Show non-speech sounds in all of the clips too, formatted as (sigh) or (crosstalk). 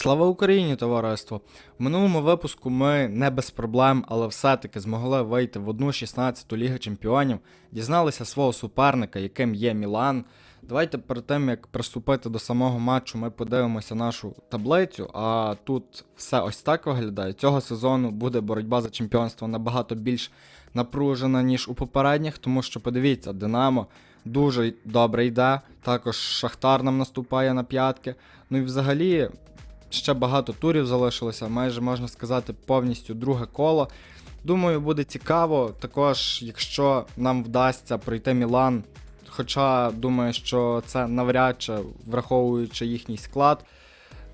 Слава Україні, товариство! В минулому випуску ми не без проблем, але все-таки змогли вийти в одну 16 Ліги Чемпіонів, дізналися свого суперника, яким є Мілан. Давайте перед тим як приступити до самого матчу, ми подивимося нашу таблицю. А тут все ось так виглядає. Цього сезону буде боротьба за чемпіонство набагато більш напружена, ніж у попередніх, тому що подивіться, Динамо дуже добре йде. Також Шахтар нам наступає на п'ятки. Ну і взагалі ще багато турів залишилося, майже можна сказати, повністю друге коло. Думаю, буде цікаво. Також, якщо нам вдасться пройти Мілан, хоча думаю, що це навряд чи враховуючи їхній склад.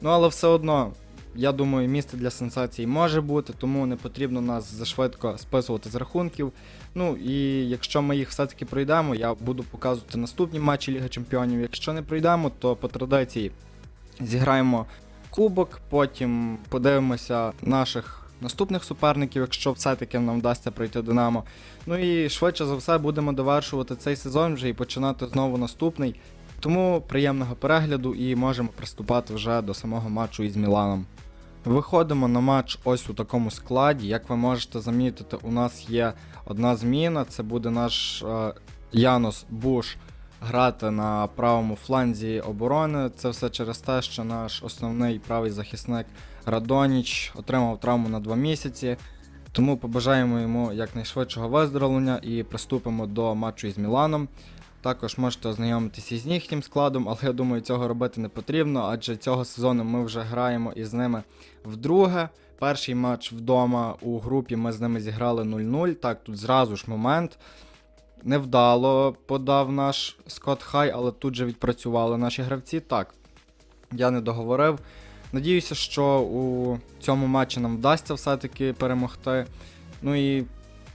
Ну, але все одно, я думаю, місце для сенсацій може бути, тому не потрібно нас зашвидко списувати з рахунків. Ну і якщо ми їх все-таки пройдемо, я буду показувати наступні матчі Ліги Чемпіонів. Якщо не пройдемо, то по традиції зіграємо кубок, потім подивимося наших наступних суперників, якщо все-таки нам вдасться пройти Динамо. Ну і швидше за все будемо довершувати цей сезон вже і починати знову наступний. Тому приємного перегляду і можемо приступати вже до самого матчу із Міланом. Виходимо на матч ось у такому складі. Як ви можете замітити, у нас є одна зміна. Це буде наш е, Янос Буш грати на правому фланзі оборони. Це все через те, що наш основний правий захисник Радоніч отримав травму на 2 місяці. Тому побажаємо йому якнайшвидшого виздоровлення і приступимо до матчу із Міланом. Також можете ознайомитися із їхнім складом, але я думаю, цього робити не потрібно, адже цього сезону ми вже граємо із ними вдруге. Перший матч вдома у групі ми з ними зіграли 0-0. Так, тут зразу ж момент. Невдало подав наш Скотт Хай, але тут же відпрацювали наші гравці. Так, я не договорив. Надіюся, що у цьому матчі нам вдасться все-таки перемогти. Ну і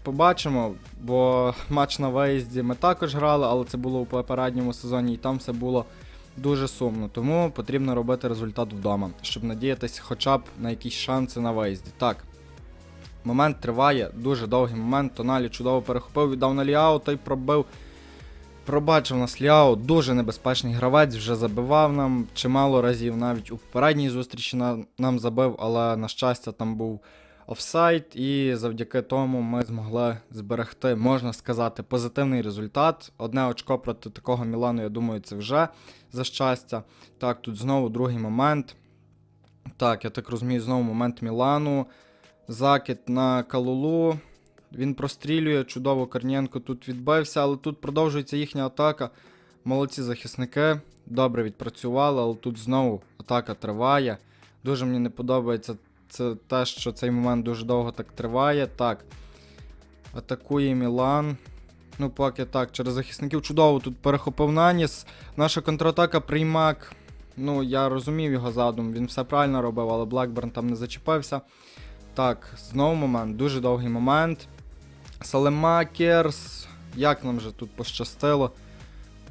побачимо, бо матч на виїзді ми також грали, але це було у попередньому сезоні, і там все було дуже сумно. Тому потрібно робити результат вдома, щоб надіятися хоча б на якісь шанси на виїзді. Так. Момент триває, дуже довгий момент. Тоналі чудово перехопив, віддав на Ліао, той пробив. Пробачив нас Ліао, дуже небезпечний гравець, вже забивав нам чимало разів, навіть у попередній зустрічі нам забив, але на щастя там був офсайд, і завдяки тому ми змогли зберегти, можна сказати, позитивний результат. Одне очко проти такого Мілану, я думаю, це вже за щастя. Так, тут знову другий момент. Так, я так розумію, знову момент Мілану. Закид на Калулу. Він прострілює, чудово Корнієнко тут відбився, але тут продовжується їхня атака. Молодці захисники. Добре відпрацювали, але тут знову атака триває. Дуже мені не подобається це те, що цей момент дуже довго так триває. Так. Атакує Мілан. Ну, поки так, через захисників чудово тут перехопив наніс. Наша контратака приймак. Ну, я розумів його задум, він все правильно робив, але Блекберн там не зачепився. Так, знову момент, дуже довгий момент. Салемакерс. Як нам же тут пощастило.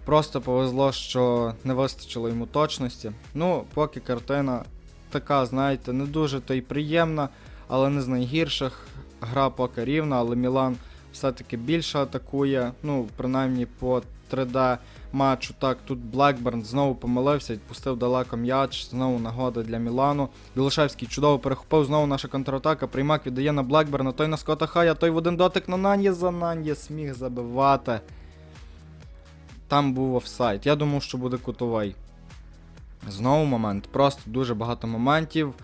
Просто повезло, що не вистачило йому точності. Ну, поки картина така, знаєте, не дуже то й приємна, але не з найгірших. Гра поки рівна, але Мілан все-таки більше атакує. Ну, принаймні по 3D матчу. Так, тут Блекберн знову помилився, відпустив далеко м'яч, знову нагода для Мілану. Білошевський чудово перехопив, знову наша контратака. Приймак віддає на Блекберна, той на Скота Хая, той в один дотик на Наньєза, Наньєз міг забивати. Там був офсайд. Я думав, що буде кутовий. Знову момент. Просто дуже багато моментів.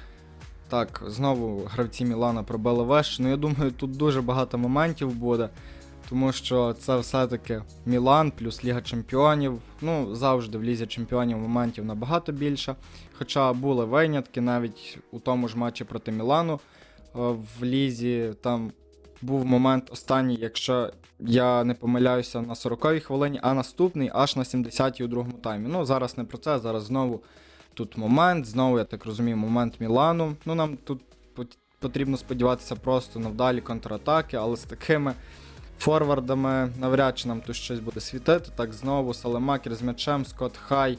Так, знову гравці Мілана пробили вещ. Ну, я думаю, тут дуже багато моментів буде. Тому що це все-таки Мілан плюс Ліга Чемпіонів. Ну, завжди в Лізі Чемпіонів моментів набагато більше. Хоча були винятки навіть у тому ж матчі проти Мілану е, в Лізі. Там був момент останній, якщо я не помиляюся, на 40-й хвилині, а наступний аж на 70-й у другому таймі. Ну, зараз не про це, зараз знову тут момент, знову, я так розумію, момент Мілану. Ну, нам тут потрібно сподіватися просто на вдалі контратаки, але з такими форвардами навряд чи нам тут щось буде світити. Так, знову Салемакер з м'ячем, Скотт Хай,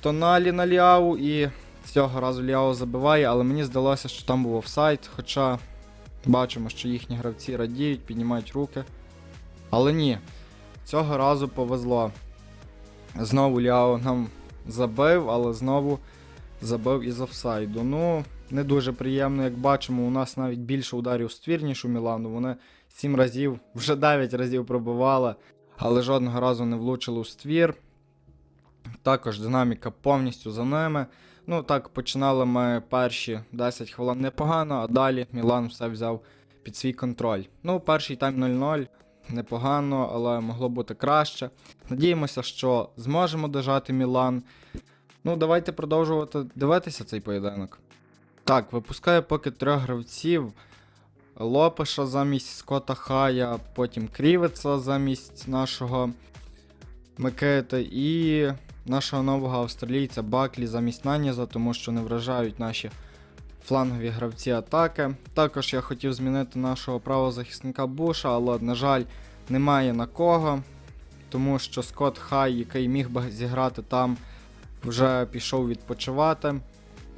Тоналі на Ліау і цього разу Ліау забиває, але мені здалося, що там був офсайд, хоча бачимо, що їхні гравці радіють, піднімають руки. Але ні, цього разу повезло. Знову Ліао нам забив, але знову забив із офсайду. Ну, не дуже приємно, як бачимо, у нас навіть більше ударів у ствір, ніж у Мілану. Вони 7 разів, вже 9 разів пробивали, але жодного разу не влучили у ствір. Також динаміка повністю за ними. Ну так, починали ми перші 10 хвилин непогано, а далі Мілан все взяв під свій контроль. Ну, перший тайм 0-0, непогано, але могло бути краще. Надіємося, що зможемо дожати Мілан. Ну, давайте продовжувати дивитися цей поєдинок. Так, випускає поки трьох гравців. Лопеша замість Скота Хая, потім Крівеца замість нашого Микити і нашого нового австралійця Баклі замість Наніза, тому що не вражають наші флангові гравці атаки. Також я хотів змінити нашого правозахисника Буша, але, на жаль, немає на кого, тому що Скотт Хай, який міг би зіграти там, вже пішов відпочивати.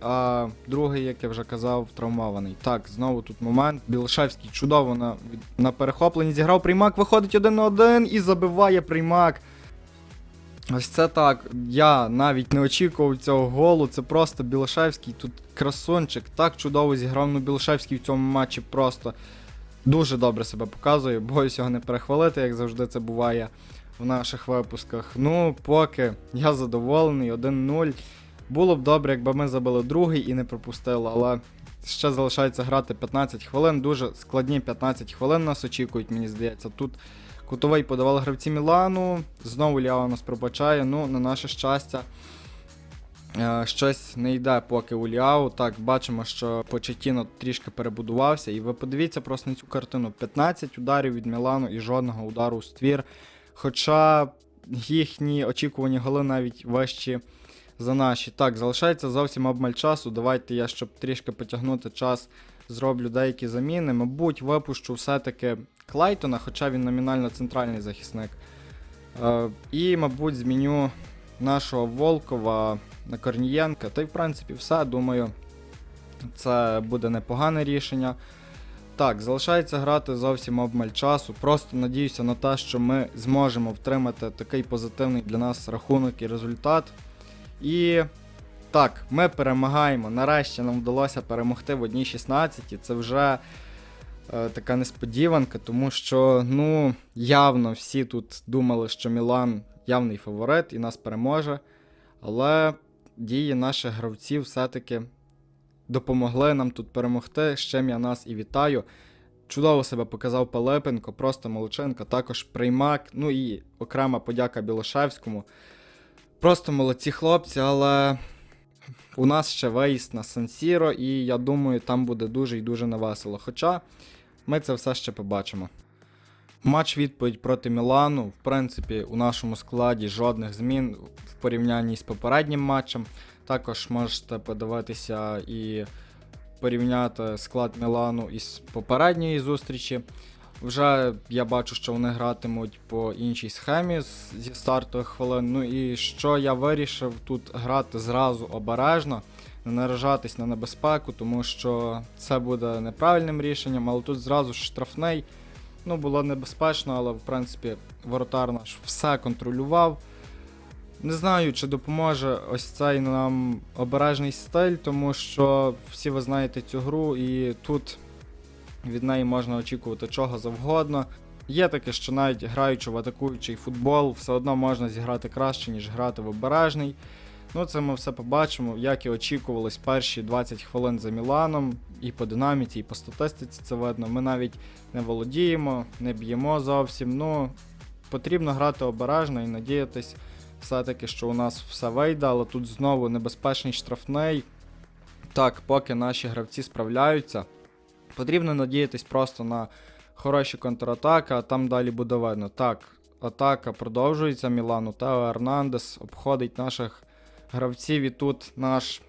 А другий, як я вже казав, травмований. Так, знову тут момент. Білошевський чудово на, на перехопленні зіграв приймак, виходить один на один і забиває приймак. Ось це так. Я навіть не очікував цього голу. Це просто Білошевський. Тут красунчик. Так чудово зіграв. Ну, Білошевський в цьому матчі просто дуже добре себе показує. Боюсь його не перехвалити, як завжди це буває в наших випусках. Ну, поки я задоволений, 1-0. Було б добре, якби ми забили другий і не пропустили, але ще залишається грати 15 хвилин. Дуже складні 15 хвилин нас очікують, мені здається. Тут кутовий подавали гравці Мілану. Знову Ліао нас пробачає. Ну, на наше щастя. е, Щось не йде поки у Ліау. Так, бачимо, що Почетіно трішки перебудувався. І ви подивіться просто на цю картину: 15 ударів від Мілану і жодного удару у ствір. Хоча їхні очікувані голи навіть вищі за наші. Так, залишається зовсім обмаль часу. Давайте я, щоб трішки потягнути час, зроблю деякі заміни. Мабуть, випущу все-таки Клайтона, хоча він номінально центральний захисник. Е, і, мабуть, зміню нашого Волкова на Корнієнка. Та й в принципі все. Думаю, це буде непогане рішення. Так, залишається грати зовсім обмаль часу. Просто надіюся на те, що ми зможемо втримати такий позитивний для нас рахунок і результат. І так, ми перемагаємо. Нарешті нам вдалося перемогти в 1.16. Це вже е, така несподіванка, тому що ну, явно всі тут думали, що Мілан явний фаворит і нас переможе. Але дії наших гравців все-таки допомогли нам тут перемогти. з чим я нас і вітаю. Чудово себе показав Пилипенко, просто молодчинка, також приймак. Ну і окрема подяка Білошевському. Просто молодці хлопці, але у нас ще виїзд на Сан-Сіро, і я думаю, там буде дуже і дуже невесело. Хоча ми це все ще побачимо. Матч відповідь проти Мілану. В принципі, у нашому складі жодних змін в порівнянні з попереднім матчем. Також можете подивитися і порівняти склад Мілану із попередньої зустрічі. Вже я бачу, що вони гратимуть по іншій схемі зі стартових хвилин. Ну і що я вирішив тут грати зразу обережно, не наражатись на небезпеку, тому що це буде неправильним рішенням, але тут зразу штрафний. Ну, було небезпечно, але в принципі воротар наш все контролював. Не знаю, чи допоможе ось цей нам обережний стиль, тому що всі ви знаєте цю гру, і тут від неї можна очікувати чого завгодно. Є таке, що навіть граючи в атакуючий футбол, все одно можна зіграти краще, ніж грати в обережний. Ну, це ми все побачимо, як і очікувалось перші 20 хвилин за Міланом, і по динаміці, і по статистиці це видно. Ми навіть не володіємо, не б'ємо зовсім. Ну, потрібно грати обережно і надіятись все-таки, що у нас все вийде, але тут знову небезпечний штрафний. Так, поки наші гравці справляються, потрібно надіятись просто на хороші контратаки, а там далі буде видно. Так, атака продовжується Мілану. Тео Ернандес обходить наших гравців і тут наш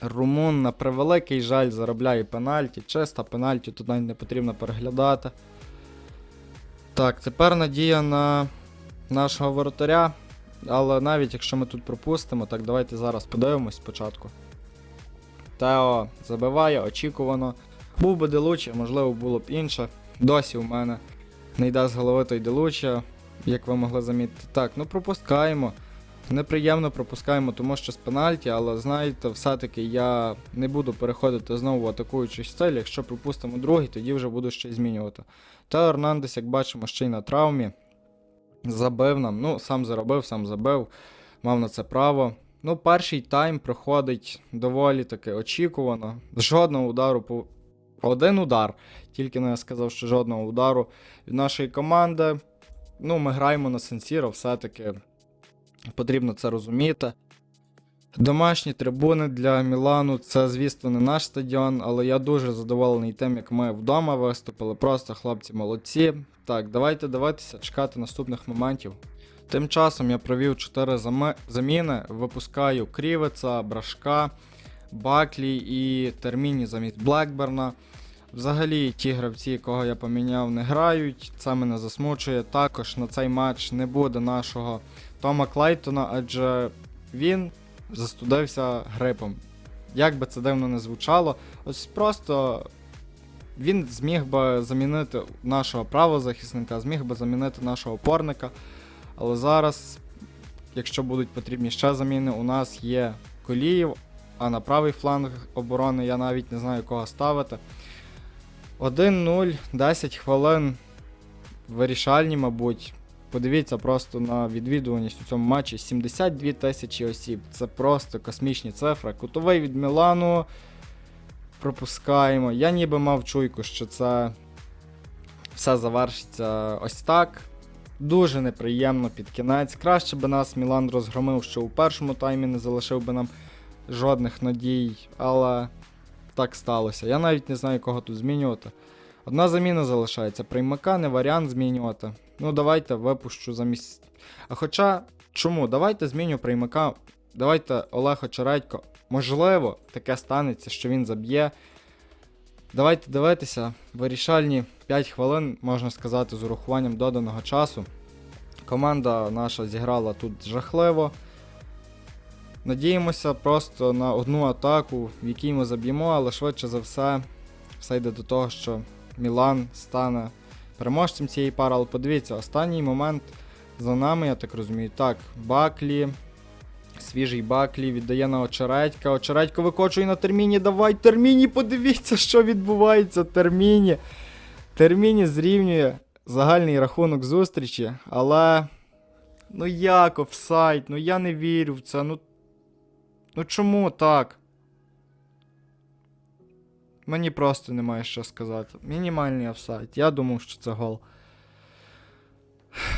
румун на превеликий жаль заробляє пенальті. Чиста пенальті, тут навіть не потрібно переглядати. Так, тепер надія на нашого воротаря. Але навіть якщо ми тут пропустимо, так давайте зараз подивимось спочатку. Тео забиває, очікувано. Був би Делучі, можливо, було б інше. Досі у мене не йде з голови той Делучі, як ви могли замітити. Так, ну пропускаємо. Неприємно пропускаємо, тому що з пенальті, але знаєте, все-таки я не буду переходити знову в атакуючий стиль. Якщо пропустимо другий, тоді вже буду ще змінювати. Та Орнандес, як бачимо, ще й на травмі. Забив нам. Ну, сам заробив, сам забив. Мав на це право. Ну, перший тайм проходить доволі таки очікувано. Жодного удару. Один удар. Тільки не сказав, що жодного удару від нашої команди. Ну, ми граємо на Сенсіро, все-таки потрібно це розуміти. Домашні трибуни для Мілану це, звісно, не наш стадіон, але я дуже задоволений тим, як ми вдома виступили. Просто хлопці молодці. Так, давайте дивитися, чекати наступних моментів. Тим часом я провів 4 зами- заміни, випускаю Крівеца, Брашка, Баклі і Терміні замість Блекберна. Взагалі, ті гравці, якого я поміняв, не грають. Це мене засмучує. Також на цей матч не буде нашого Тома Клайтона, адже він застудився грипом. Як би це дивно не звучало, ось просто він зміг би замінити нашого правозахисника, зміг би замінити нашого опорника. Але зараз, якщо будуть потрібні ще заміни, у нас є Коліїв, а на правий фланг оборони я навіть не знаю кого ставити. 1-0, 10 хвилин. Вирішальні, мабуть. Подивіться просто на відвідуваність у цьому матчі 72 тисячі осіб. Це просто космічні цифри. Кутовий від Мілану пропускаємо. Я ніби мав чуйку, що це все завершиться ось так. Дуже неприємно під кінець. Краще би нас Мілан розгромив, що у першому таймі не залишив би нам жодних надій, але так сталося. Я навіть не знаю, кого тут змінювати. Одна заміна залишається. Приймака не варіант змінювати. Ну, давайте випущу замість. А хоча, чому? Давайте зміню приймака. Давайте Олег Очередько. Можливо, таке станеться, що він заб'є. Давайте дивитися. Вирішальні 5 хвилин, можна сказати, з урахуванням доданого часу. Команда наша зіграла тут жахливо. Надіємося просто на одну атаку, в якій ми заб'ємо, але швидше за все, все йде до того, що Мілан стане переможцем цієї пари. Але подивіться, останній момент за нами, я так розумію. Так, Баклі. Свіжий Баклі віддає на очередька. Очередько викочує на терміні. Давай, терміні, подивіться, що відбувається. Терміні. Терміні зрівнює загальний рахунок зустрічі, але. Ну як офсайд? Ну я не вірю в це. Ну. Ну чому так? Мені просто немає що сказати. Мінімальний офсайд. Я думав, що це гол.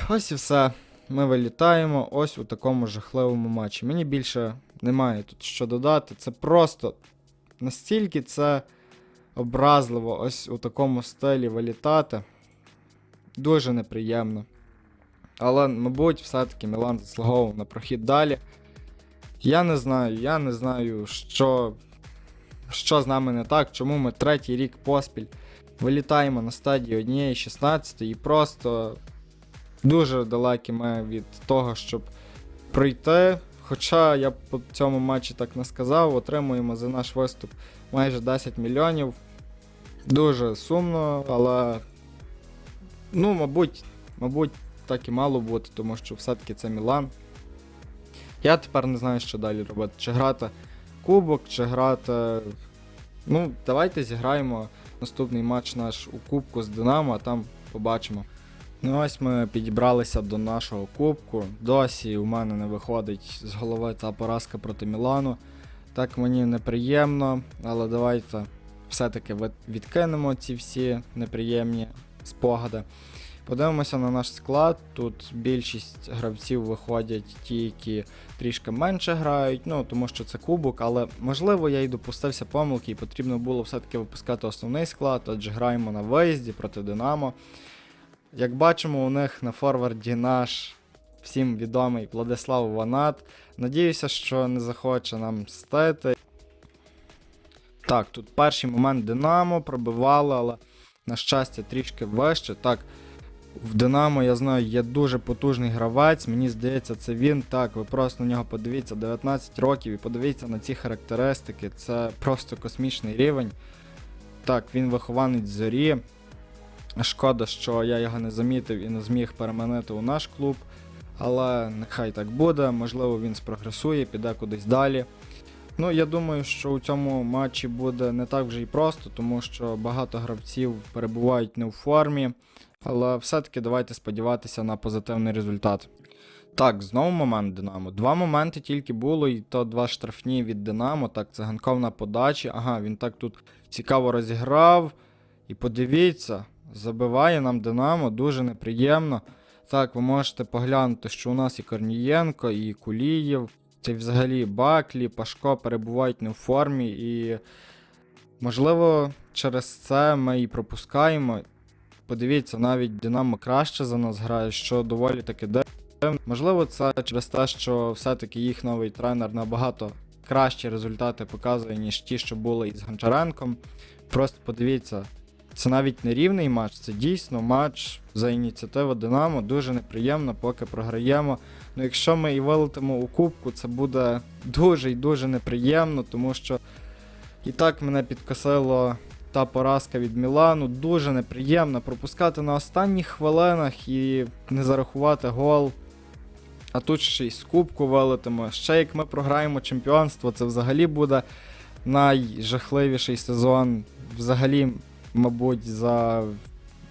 Ось і все. Ми вилітаємо ось у такому жахливому матчі. Мені більше немає тут що додати. Це просто настільки це образливо ось у такому стилі вилітати. Дуже неприємно. Але, мабуть, все-таки Мілан заслуговував на прохід далі. Я не знаю, я не знаю, що, що з нами не так, чому ми третій рік поспіль вилітаємо на стадії однієї 16 і просто дуже далекі ми від того, щоб пройти. Хоча я по цьому матчі так не сказав, отримуємо за наш виступ майже 10 мільйонів. Дуже сумно, але ну, мабуть, мабуть, так і мало бути, тому що все-таки це Мілан. Я тепер не знаю, що далі робити. Чи грати кубок, чи грати. Ну, давайте зіграємо наступний матч наш у кубку з Динамо, а там побачимо. Ну ось ми підібралися до нашого кубку. Досі у мене не виходить з голови та поразка проти Мілану. Так мені неприємно, але давайте все-таки відкинемо ці всі неприємні спогади. Подивимося на наш склад. Тут більшість гравців виходять ті, які трішки менше грають, ну тому що це кубок, але можливо я й допустився помилки, і потрібно було все-таки випускати основний склад, адже граємо на виїзді проти Динамо. Як бачимо, у них на форварді наш всім відомий Владислав Ванат. Надіюся, що не захоче нам мстити. Так, тут перший момент Динамо пробивали, але на щастя трішки вище. Так, в Динамо, я знаю, є дуже потужний гравець. Мені здається, це він. Так, ви просто на нього подивіться 19 років і подивіться на ці характеристики. Це просто космічний рівень. Так, він вихованець зорі. Шкода, що я його не замітив і не зміг переманити у наш клуб. Але нехай так буде, можливо, він спрогресує, піде кудись далі. Ну, я думаю, що у цьому матчі буде не так вже й просто, тому що багато гравців перебувають не у формі. Але все-таки давайте сподіватися на позитивний результат. Так, знову момент Динамо. Два моменти тільки було, і то два штрафні від Динамо. Так, циганков на подачі. Ага, він так тут цікаво розіграв. І подивіться, забиває нам Динамо, дуже неприємно. Так, ви можете поглянути, що у нас і Корнієнко, і Кулієв, й взагалі Баклі, Пашко перебувають не в формі, і можливо через це ми і пропускаємо. Подивіться, навіть Динамо краще за нас грає, що доволі таки дивно. Можливо, це через те, що все-таки їх новий тренер набагато кращі результати показує, ніж ті, що були із Гончаренком. Просто подивіться, це навіть не рівний матч, це дійсно матч за ініціативу Динамо. Дуже неприємно, поки програємо. Ну, якщо ми і вилетимо у кубку, це буде дуже і дуже неприємно, тому що і так мене підкосило та поразка від Мілану. Дуже неприємно пропускати на останніх хвилинах і не зарахувати гол. А тут ще й з кубку вилетимо. Ще як ми програємо чемпіонство, це взагалі буде найжахливіший сезон. Взагалі, мабуть, за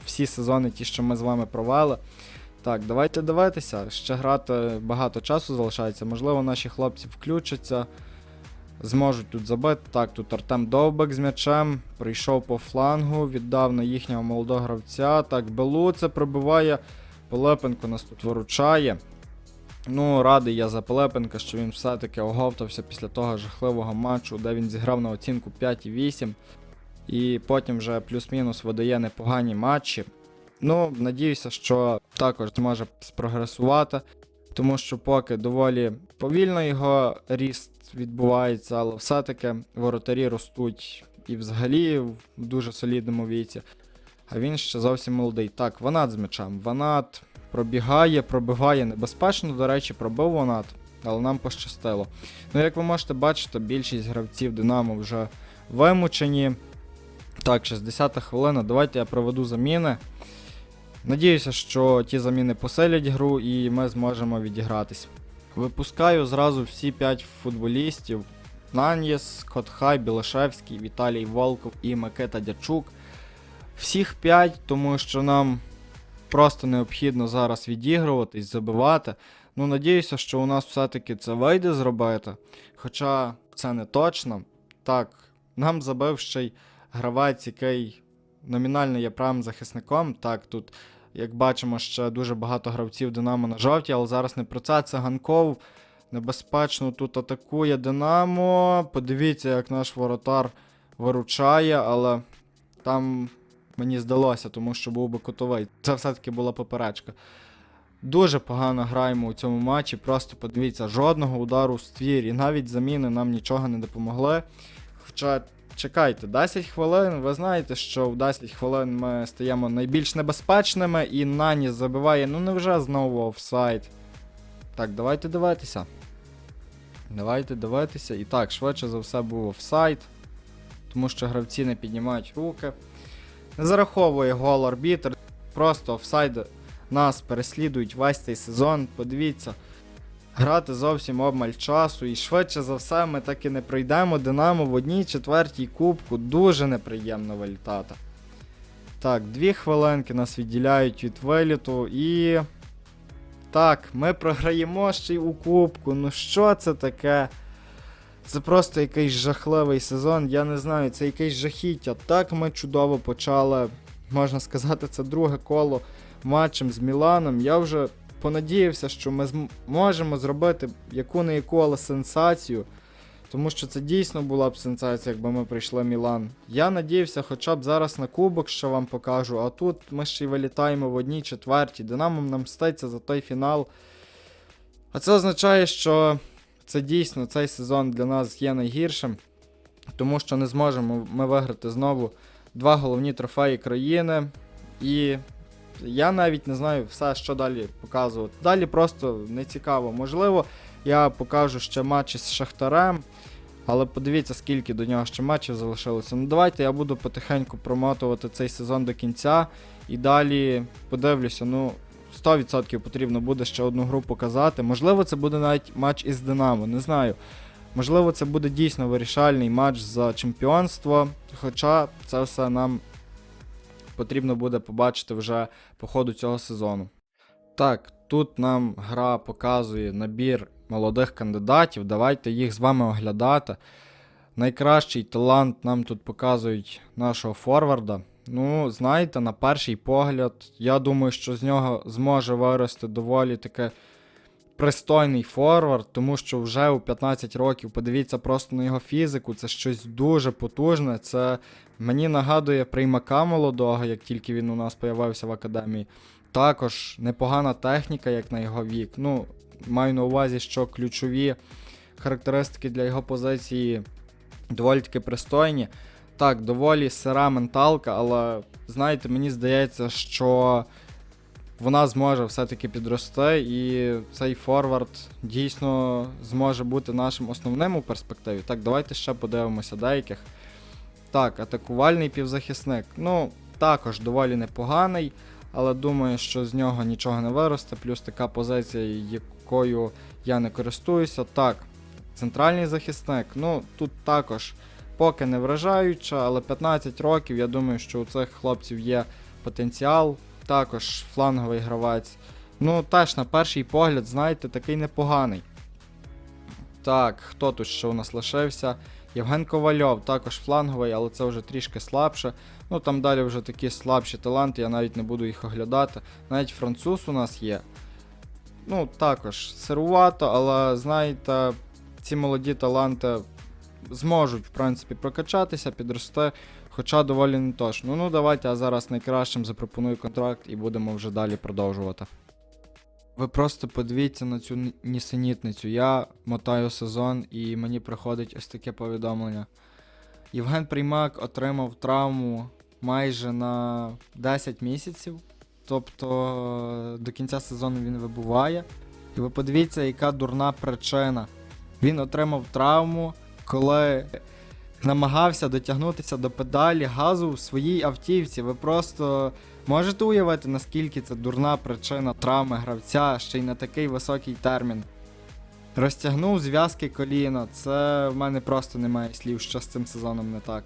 всі сезони, ті, що ми з вами провели. Так, давайте дивитися. Ще грати багато часу залишається. Можливо, наші хлопці включаться, зможуть тут забити. Так, тут Артем Довбек з м'ячем. Прийшов по флангу, віддав на їхнього молодого гравця. Так, Белуце пробиває. Пилипенко нас тут виручає. Ну, радий я за Пилипенка, що він все-таки оговтався після того жахливого матчу, де він зіграв на оцінку 5,8. І потім вже плюс-мінус видає непогані матчі. Ну, надіюся, що також зможе спрогресувати, тому що поки доволі повільно його ріст відбувається, але все-таки воротарі ростуть і взагалі в дуже солідному віці. А він ще зовсім молодий. Так, Ванат з м'ячем. Ванат пробігає, пробиває небезпечно, до речі, пробив Ванат, але нам пощастило. Ну, як ви можете бачити, більшість гравців Динамо вже вимучені. Так, 60-та хвилина. Давайте я проведу заміни. Надіюся, що ті заміни посилять гру і ми зможемо відігратись. Випускаю зразу всі 5 футболістів: Нанєс, Котхай, Білошевський, Віталій Волков і Микита Дячук. Всіх 5, тому що нам просто необхідно зараз відігруватись, забивати. Ну, надіюся, що у нас все-таки це вийде зробити. Хоча це не точно. Так, нам забив ще й гравець, який номінально є правим захисником. Так, тут, як бачимо, ще дуже багато гравців Динамо на жовті, але зараз не про це. Це Ганков. Небезпечно тут атакує Динамо. Подивіться, як наш воротар виручає, але там мені здалося, тому що був би кутовий. Це все-таки була поперечка. Дуже погано граємо у цьому матчі. Просто подивіться, жодного удару в ствір, і навіть заміни нам нічого не допомогли. Хоча, чекайте, 10 хвилин, ви знаєте, що в 10 хвилин ми стаємо найбільш небезпечними, і Нані забиває, ну невже знову офсайд. Так, давайте дивитися. Давайте дивитися. І так, швидше за все був офсайд, тому що гравці не піднімають руки. Не зараховує гол арбітр. Просто офсайди нас переслідують весь цей сезон. Подивіться, грати зовсім обмаль часу. І швидше за все ми так і не пройдемо Динамо в одній четвертій кубку. Дуже неприємно вилітати. Так, дві хвилинки нас відділяють від виліту і. Так, ми програємо ще й у кубку. Ну що це таке? Це просто якийсь жахливий сезон. Я не знаю, це якесь жахіття. Так ми чудово почали, можна сказати, це друге коло матчем з Міланом. Я вже понадіявся, що ми зможемо зробити яку не яку, але сенсацію. Тому що це дійсно була б сенсація, якби ми прийшли в Мілан. Я надіявся хоча б зараз на кубок, що вам покажу, а тут ми ще й вилітаємо в одній четвертій. Динамо нам мститься за той фінал. А це означає, що це дійсно цей сезон для нас є найгіршим, тому що не зможемо ми виграти знову два головні трофеї країни. І я навіть не знаю все, що далі показувати. Далі просто не цікаво. Можливо, я покажу ще матчі з Шахтарем. Але подивіться, скільки до нього ще матчів залишилося. Ну давайте я буду потихеньку промотувати цей сезон до кінця. І далі подивлюся, ну, 100% потрібно буде ще одну гру показати. Можливо, це буде навіть матч із Динамо, не знаю. Можливо, це буде дійсно вирішальний матч за чемпіонство. Хоча це все нам потрібно буде побачити вже по ходу цього сезону. Так, тут нам гра показує набір молодих кандидатів. Давайте їх з вами оглядати. Найкращий талант нам тут показують нашого форварда. Ну, знаєте, на перший погляд, я думаю, що з нього зможе вирости доволі таке пристойний форвард, тому що вже у 15 років подивіться просто на його фізику, це щось дуже потужне. Це мені нагадує приймака молодого, як тільки він у нас появився в академії. Також непогана техніка, як на його вік. Ну, маю на увазі, що ключові характеристики для його позиції доволі таки пристойні. Так, доволі сира менталка, але знаєте, мені здається, що вона зможе все-таки підрости, і цей форвард дійсно зможе бути нашим основним у перспективі. Так, давайте ще подивимося деяких. Так, атакувальний півзахисник. Ну, також доволі непоганий, але думаю, що з нього нічого не виросте. Плюс така позиція, якою я не користуюся. Так, центральний захисник. Ну, тут також поки не вражаюча, але 15 років, я думаю, що у цих хлопців є потенціал. Також фланговий гравець. Ну, теж на перший погляд, знаєте, такий непоганий. Так, хто тут ще у нас лишився? Євген Ковальов, також фланговий, але це вже трішки слабше. Ну там далі вже такі слабші таланти, я навіть не буду їх оглядати. Навіть француз у нас є. Ну, також сирувато, але знаєте, ці молоді таланти зможуть, в принципі, прокачатися, підрости, хоча доволі не точно. Ну, давайте я зараз найкращим запропоную контракт і будемо вже далі продовжувати. Ви просто подивіться на цю нісенітницю. Я мотаю сезон і мені приходить ось таке повідомлення. Євген Приймак отримав травму майже на 10 місяців. Тобто до кінця сезону він вибуває. І ви подивіться, яка дурна причина. Він отримав травму, коли намагався дотягнутися до педалі газу в своїй автівці. Ви просто можете уявити, наскільки це дурна причина травми гравця ще й на такий високий термін. Розтягнув зв'язки коліна. Це в мене просто немає слів, що з цим сезоном не так.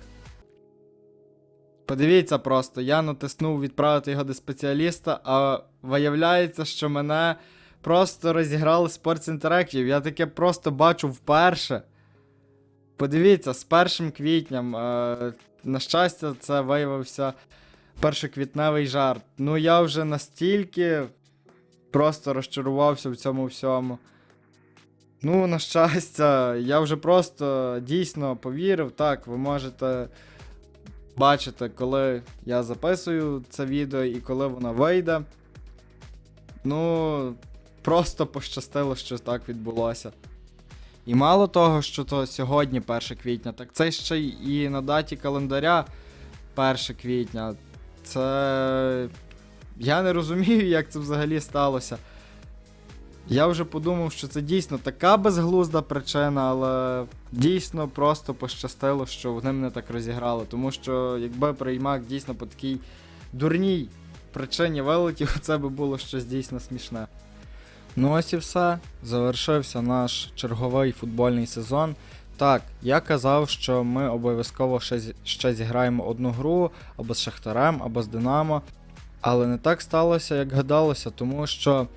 Подивіться просто, я натиснув відправити його до спеціаліста, а виявляється, що мене просто розіграли Interactive. Я таке просто бачу вперше. Подивіться, з 1 квітням. Е, на щастя, це виявився першоквітневий жарт. Ну я вже настільки просто розчарувався в цьому всьому. Ну, на щастя, я вже просто дійсно повірив. Так, ви можете бачити, коли я записую це відео і коли воно вийде. Ну, просто пощастило, що так відбулося. І мало того, що то сьогодні 1 квітня, так це ще і на даті календаря 1 квітня. Це. Я не розумію, як це взагалі сталося. Я вже подумав, що це дійсно така безглузда причина, але дійсно просто пощастило, що вони мене так розіграли. Тому що якби приймак дійсно по такій дурній причині вилетів, (laughs) це би було щось дійсно смішне. Ну ось і все. Завершився наш черговий футбольний сезон. Так, я казав, що ми обов'язково ще, ще зіграємо одну гру або з Шахтарем, або з Динамо. Але не так сталося, як гадалося, тому що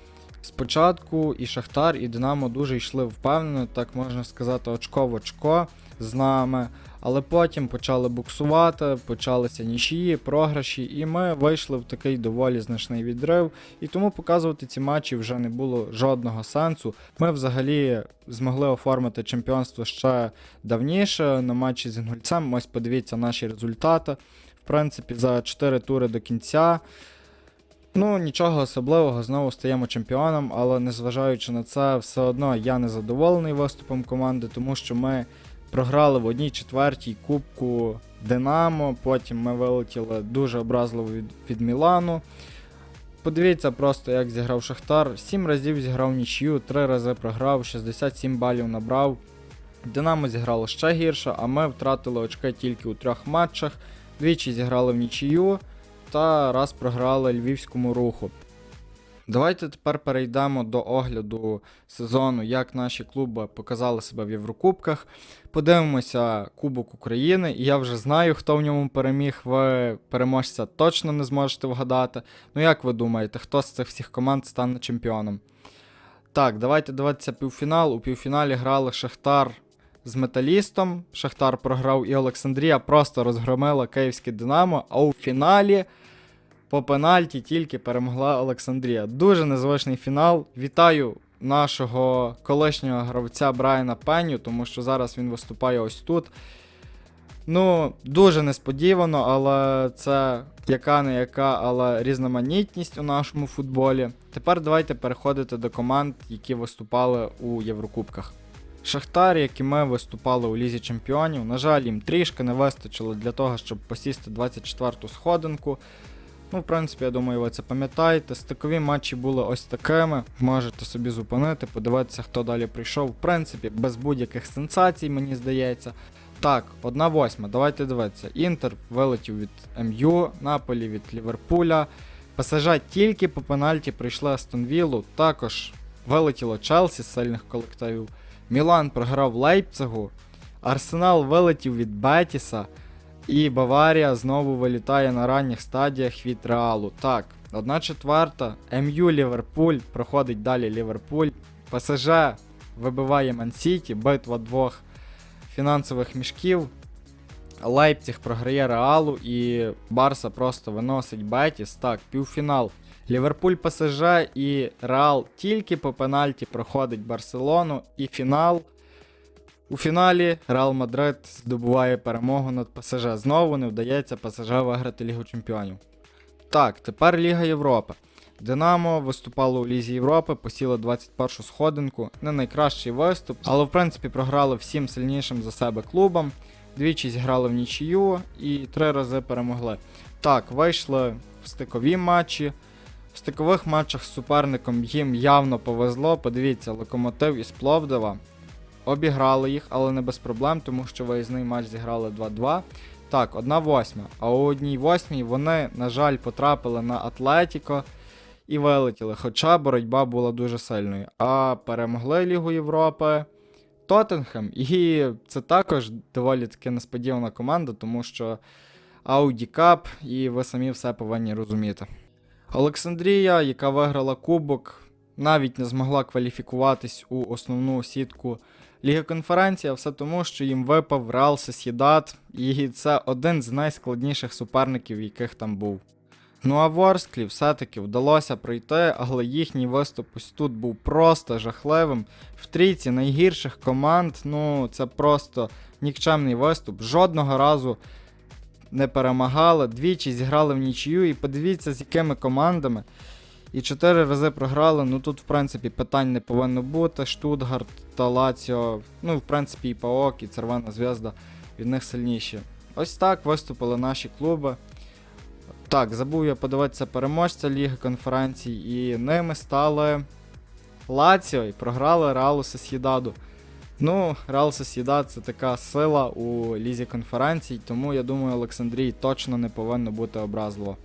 спочатку і Шахтар, і Динамо дуже йшли впевнено, так можна сказати, очко в очко з нами. Але потім почали буксувати, почалися нічиї, програші, і ми вийшли в такий доволі значний відрив. І тому показувати ці матчі вже не було жодного сенсу. Ми взагалі змогли оформити чемпіонство ще давніше на матчі з Інгульцем. Ось подивіться наші результати. В принципі, за 4 тури до кінця. Ну, нічого особливого, знову стаємо чемпіоном, але незважаючи на це, все одно я не задоволений виступом команди, тому що ми програли в одній четвертій кубку Динамо, потім ми вилетіли дуже образливо від, від Мілану. Подивіться просто, як зіграв Шахтар. 7 разів зіграв нічию, 3 рази програв, 67 балів набрав. Динамо зіграло ще гірше, а ми втратили очки тільки у трьох матчах. Двічі зіграли в нічию та раз програли львівському руху. Давайте тепер перейдемо до огляду сезону, як наші клуби показали себе в Єврокубках. Подивимося Кубок України, і я вже знаю, хто в ньому переміг. Ви переможця точно не зможете вгадати. Ну як ви думаєте, хто з цих всіх команд стане чемпіоном? Так, давайте дивитися півфінал. У півфіналі грали Шахтар з металістом. Шахтар програв і Олександрія просто розгромила київське Динамо, а у фіналі по пенальті тільки перемогла Олександрія. Дуже незвичний фінал. Вітаю нашого колишнього гравця Брайана Пенню, тому що зараз він виступає ось тут. Ну, дуже несподівано, але це яка не яка, але різноманітність у нашому футболі. Тепер давайте переходити до команд, які виступали у Єврокубках. Шахтар, як і ми виступали у Лізі Чемпіонів. На жаль, їм трішки не вистачило для того, щоб посісти 24-ту сходинку. Ну, в принципі, я думаю, ви це пам'ятаєте. Стикові матчі були ось такими. Можете собі зупинити, подивитися, хто далі прийшов. В принципі, без будь-яких сенсацій, мені здається. Так, 1-8, давайте дивитися. Інтер вилетів від МЮ, Наполі від Ліверпуля. ПСЖ тільки по пенальті прийшли Астон Віллу. Також вилетіло Челсі з сильних колективів. Мілан програв Лейпцигу. Арсенал вилетів від Бетіса. І Баварія знову вилітає на ранніх стадіях від Реалу. Так, 1 четверта. МЮ Ліверпуль проходить далі Ліверпуль. ПСЖ вибиває Мансіті, битва двох фінансових мішків. Лейпціг програє Реалу і Барса просто виносить Бетіс. Так, півфінал. Ліверпуль ПСЖ і Реал тільки по пенальті проходить Барселону. І фінал. У фіналі Реал Мадрид здобуває перемогу над ПСЖ. Знову не вдається ПСЖ виграти Лігу Чемпіонів. Так, тепер Ліга Європи. Динамо виступало у Лізі Європи, посіло 21-шу сходинку. Не найкращий виступ, але в принципі програли всім сильнішим за себе клубам. Двічі зіграли в нічию і три рази перемогли. Так, вийшли в стикові матчі. В стикових матчах з суперником їм явно повезло. Подивіться, локомотив із Пловдива обіграли їх, але не без проблем, тому що виїзний матч зіграли 2-2. Так, 1-8. А у одній восьмій вони, на жаль, потрапили на Атлетіко і вилетіли. Хоча боротьба була дуже сильною. А перемогли Лігу Європи Тоттенхем. І це також доволі таки несподівана команда, тому що Audi Cup, і ви самі все повинні розуміти. Олександрія, яка виграла кубок, навіть не змогла кваліфікуватись у основну сітку Ліги конференції, а все тому, що їм випав Реал Сосідат, і це один з найскладніших суперників, яких там був. Ну а Ворсклі все-таки вдалося пройти, але їхній виступ ось тут був просто жахливим. В трійці найгірших команд, ну це просто нікчемний виступ. Жодного разу не перемагали, двічі зіграли в нічию, і подивіться, з якими командами. І чотири рази програли. Ну тут, в принципі, питань не повинно бути. Штутгарт та Лаціо, ну, в принципі, і ПАОК, і Червона Зв'язда від них сильніші. Ось так виступили наші клуби. Так, забув я подивитися переможця Ліги конференцій, і ними стали Лаціо і програли Реалу Сосєдаду. Ну, Реал Сосєдад це така сила у Лізі конференцій, тому я думаю, Олександрії точно не повинно бути образливо.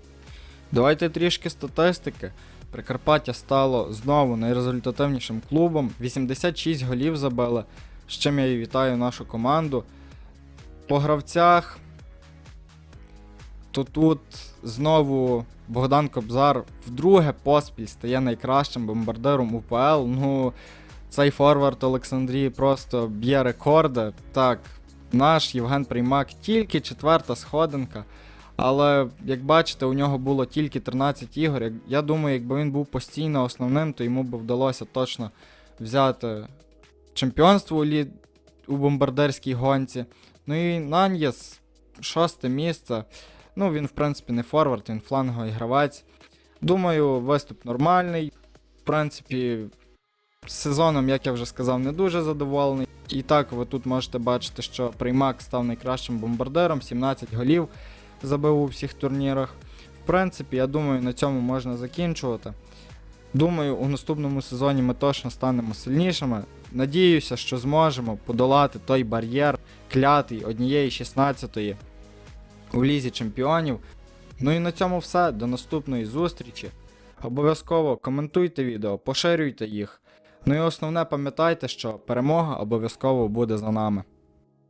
Давайте трішки статистики. Прикарпаття стало знову найрезультативнішим клубом. 86 голів забили, з чим я і вітаю нашу команду. По гравцях. То тут знову Богдан Кобзар вдруге поспіль стає найкращим бомбардиром УПЛ. Ну, цей форвард Олександрії просто б'є рекорди. Так, наш Євген Приймак тільки четверта сходинка. Але як бачите, у нього було тільки 13 ігор. Я думаю, якби він був постійно основним, то йому б вдалося точно взяти чемпіонство у, лі... у бомбардирській гонці. Ну і Наньєс, шосте місце. Ну, він, в принципі, не форвард, він фланговий гравець. Думаю, виступ нормальний. В принципі, сезоном, як я вже сказав, не дуже задоволений. І так, ви тут можете бачити, що Приймак став найкращим бомбардиром, 17 голів забив у всіх турнірах. В принципі, я думаю, на цьому можна закінчувати. Думаю, у наступному сезоні ми точно станемо сильнішими. Надіюся, що зможемо подолати той бар'єр клятий однієї 16-ї у лізі чемпіонів. Ну і на цьому все. До наступної зустрічі. Обов'язково коментуйте відео, поширюйте їх. Ну і основне пам'ятайте, що перемога обов'язково буде за нами.